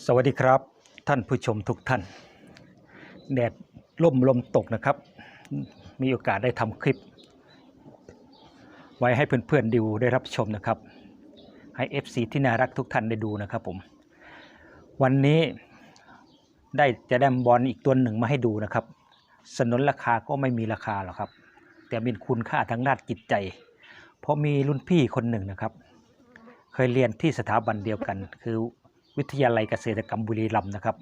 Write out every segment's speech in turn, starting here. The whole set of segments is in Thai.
สวัสดีครับ ท่านผู้ชมทุกท่าน แดดล่มลมตกนะครับ มีโอกาสได้ทำคลิป ไว้ให้เพื่อนๆดูได้รับชมนะครับ ให้ FC ที่น่ารักทุกท่านได้ดูนะครับผม วันนี้ได้จะได้บอลอีกตัวหนึ่งมาให้ดูนะครับ สนนราคาก็ไม่มีราคาหรอกครับ แต่มีคุณค่าทางด้านจิตใจ เพราะมีรุ่นพี่คนหนึ่งนะครับ เคยเรียนที่สถาบันเดียวกันคือ วิทยาลัยเกษตรกรรมบุรีรัมย์นะครับ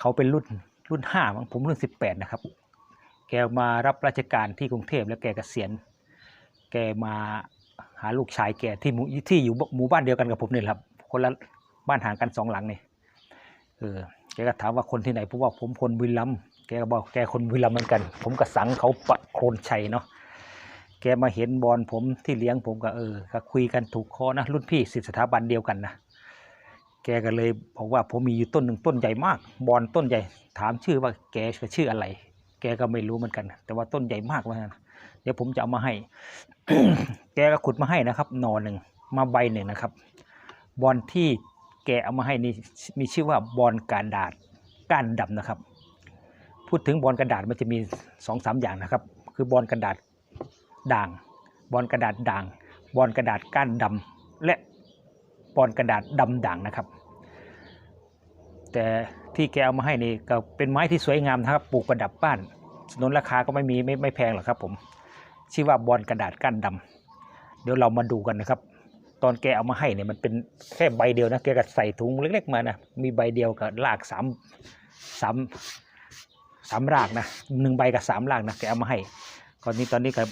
เขาเป็นรุ่นรุ่นห้ามั้งผมรุ่นสิบแปดนะครับ แกมารับราชการที่กรุงเทพแล้วแกเกษียณ แกมาหาลูกชายแกที่หมู่ที่อยู่หมู่บ้านเดียวกันกับผมนี่แหละครับ คนละบ้านห่างกันสองหลังเนี่เออแกก็ถามว่าคนที่ไหนผมว่าผมคนบุรีรัมย์แกก็บอกแกคนบุรีรัมย์เหมือนกัน ผมก็สังเขาปะโคนชัยเนาะแกมาเห็นบอลผมที่เลี้ยงผมก็เออก็คุยกันถูกคอนะรุ่นพี่สิบสถาบันเดียวกันนะ แกก็เลยบอกว่าผมมีอยู่ต้นหนึ่งต้นใหญ่มาก บอลต้นใหญ่ ถามชื่อว่าแกชื่ออะไร แกก็ไม่รู้เหมือนกัน แต่ว่าต้นใหญ่มากว่างั้นเดี๋ยวผมจะเอามาให้ แกก็ขุดมาให้นะครับหนอหนึ่งมาใบหนึ่งนะครับ บอลที่แกเอามาให้นี่มีชื่อว่าบอลการดาษก้านดำนะครับ พูดถึงบอลกระดาษมันจะมีสองสามอย่างนะครับ คือบอลกระดาษด่าง บอลกระดาษด่าง บอลกระดาษก้านดำและ บอลกระดาษดำด่างนะครับ แต่ที่แกเอามาให้นี่ก็เป็นไม้ที่สวยงามนะครับปลูกประดับบ้านสนนราคาก็ไม่มีไม่ไม่แพงหรอกครับผมชื่อว่าบอลกระดาษก้านดำเดี๋ยวเรามาดูกันนะครับ ตอนแกเอามาให้เนี่ยมันเป็นแค่ใบเดียวนะแกก็ใส่ถุงเล็ก ๆ มานะมีใบเดียวกับรากสามสามสามรากนะหนึ่งใบกับสามรากนะแกเอามาให้ตอนนี้ตอนนี้ก็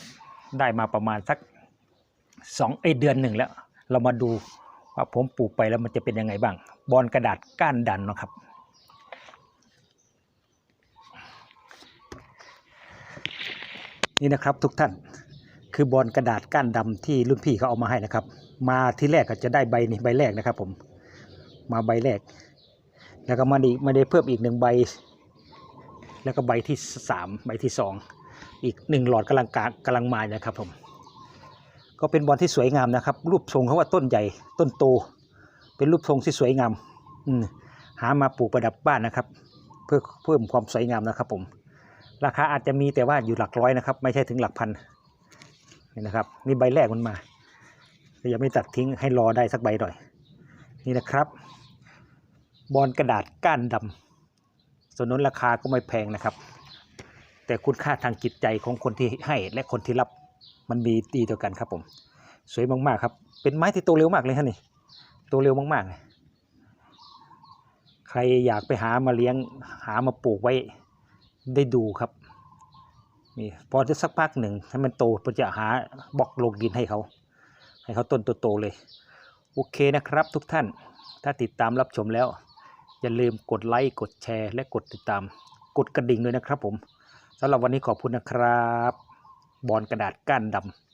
ได้มาประมาณสักสองเอเดือนหนึ่งแล้ว เรามาดู ว่าผมปลูกไปแล้วมันจะเป็นยังไงบ้าง บอลกระดาษก้านดันนะครับ นี่นะครับทุกท่านคือบอลกระดาษก้านดำที่รุ่นพี่เขาเอามาให้นะครับ มาที่แรกก็จะได้ใบนี่ใบแรกนะครับ ผม มาใบแรก แล้วก็มาดีมาได้เพิ่มอีกหนึ่งใบ แล้วก็ใบที่สามใบที่สองอีกหนึ่งหลอดกำลังกางกำลังมานะครับผม ก็เป็นบอลที่สวยงามนะครับ รูปทรงเขาว่าต้นใหญ่ต้นโต เป็นรูปทรงที่สวยงามอืมหามาปลูกประดับบ้านนะครับ เพื่อเพิ่มความสวยงามนะครับ ผม ราคาอาจจะมีแต่ว่าอยู่หลักร้อยนะครับ ไม่ใช่ถึงหลักพันนี่นะครับ นี่ใบแรกมันมาแต่ยังไม่ตัดทิ้งให้รอได้สักใบหน่อย นี่นะครับ บอลกระดาษก้านดำส่วนนั้นราคาก็ไม่แพงนะครับ แต่คุณค่าทางจิตใจของคนที่ให้และคนที่รับ มันมีดีเดียวกันครับผม สวยมากๆครับ เป็นไม้ที่โตเร็วมากเลยฮะนี่โตเร็วมากๆเลยใครอยากไปหามาเลี้ยงหามาปลูกไว้ได้ดูครับนี่พอจะสักพักหนึ่งถ้ามันโตผมจะหาบล็อกลงดินให้เขา ให้เขาต้นโตๆเลย โอเคนะครับทุกท่านถ้าติดตามรับชมแล้ว อย่าลืมกดไลค์กดแชร์ และกดติดตาม กดกระดิ่งด้วยนะครับผมสำหรับวันนี้ขอบคุณนะครับ บอลกระดาษก้านดำ